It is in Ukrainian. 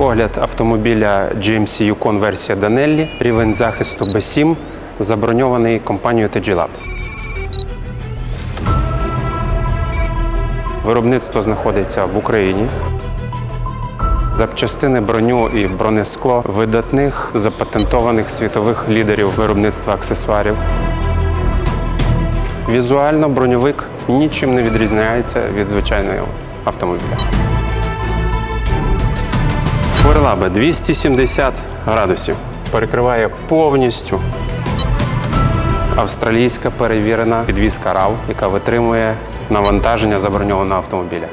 Огляд автомобіля GMC Yukon версія Danelli. Рівень захисту B7 заброньований компанією TG Lab. Виробництво знаходиться в Україні. Запчастини броню і бронескло видатних запатентованих світових лідерів виробництва аксесуарів. Візуально броньовик нічим не відрізняється від звичайного автомобіля. Фурлаби 270 градусів. Перекриває повністю австралійська перевірена підвізка RAV, яка витримує навантаження заброньованого автомобіля.